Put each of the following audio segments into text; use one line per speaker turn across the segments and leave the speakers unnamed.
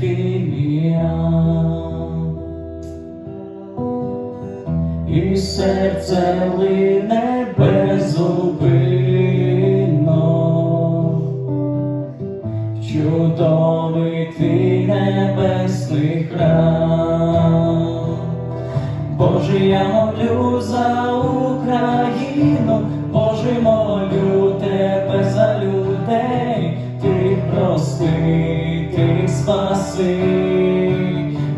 тебе. І серце лине безупинно, чудовий твій небесний храм. Боже, я молю за Україну, Боже, молю тебе спаси,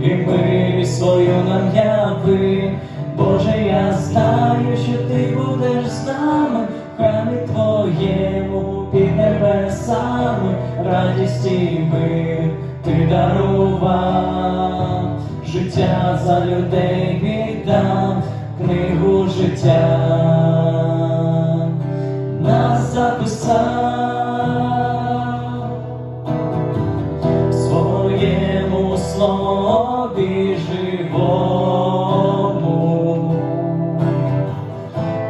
і милість свою нам яви. Боже, я знаю, що ти будеш з нами, в храмі твоєму під небесами, радість і мир ти дарував, життя за людей віддав, книгу життя. Нас записав слові живому.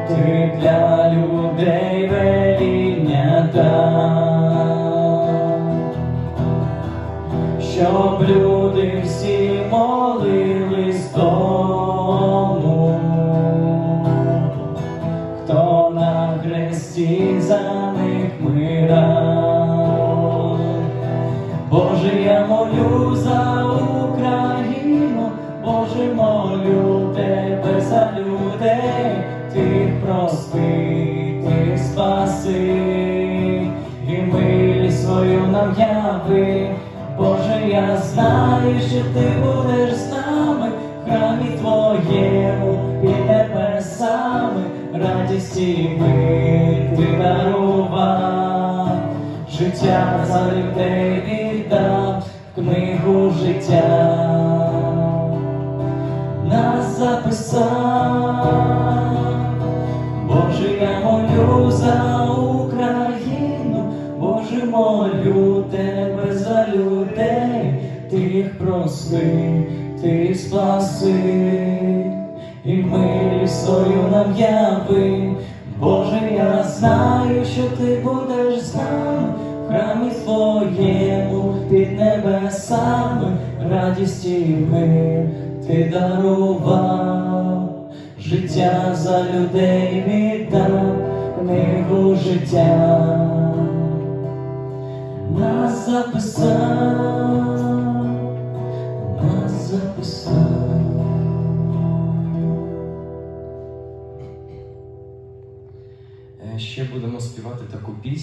Ти для людей веління дав, щоб люди всі молились за людей, ти прости, ти спаси, і милість свою нам яви. Боже, я знаю, що ти будеш з нами, храмі твоєму під небесами, радість і мир ти дарував. Життя за людей віддав книгу життя, Боже, я молю за Україну, Боже, молю тебе за людей, ти їх прости, ти спаси, і милість свою нам яви. Боже, я знаю, що ти будеш з в храмі твоєму під небесами, радість і мир ти дарував, життя за людей віддав, книгу життя нас записав, нас записав.
Е, Ще будемо співати таку пісню.